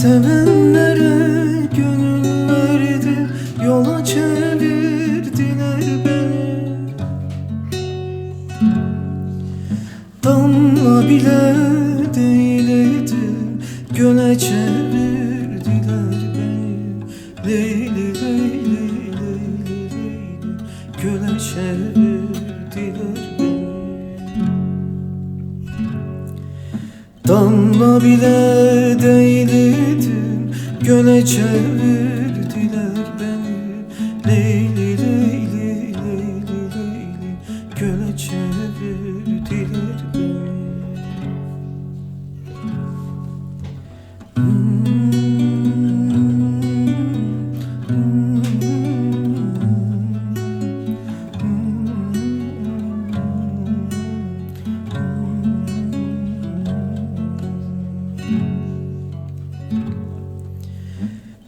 Sevenlere gönül verdi Yola çevirdiler beni Damla bile değildim Göle çevirdiler beni. Leyli leyli leyli leyli. Göle çevirdiler beni. Damla bile değildim Göle çevirdiler beni. Leyli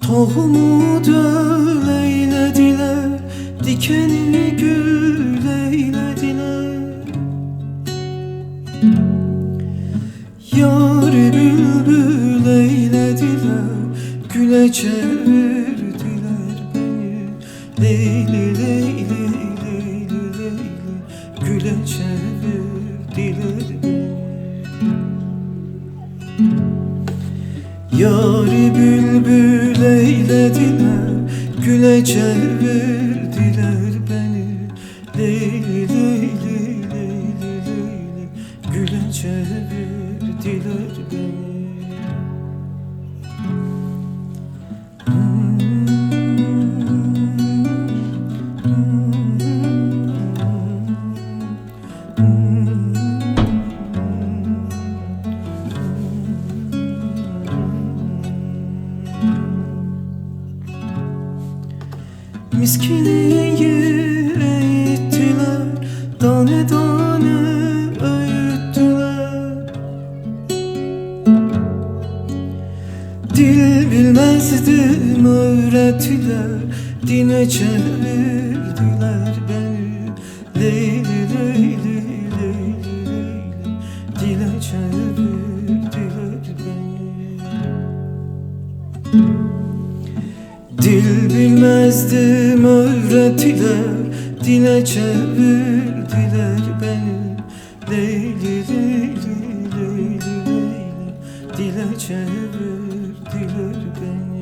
Tohumu döl eylediler Dikenini gül eylediler Yar bülbül eylediler Güle çevirdiler beni. Leyli leyli Yari bülbül eylediler Güle çevirdiler beni. Leyli leyli leyli leyli Güle çevirdiler beni Miskini eğittiler Tane tane öğüttüler. Dil bilmezdim öğrettiler Dine çevirdiler beni. Leyli leyli leyli leyli Dile çevirdiler Dil bilmezdim öğretiler Dile çevirdiler beni. Leyli leyli leyli leyli Dile çevirdiler beni.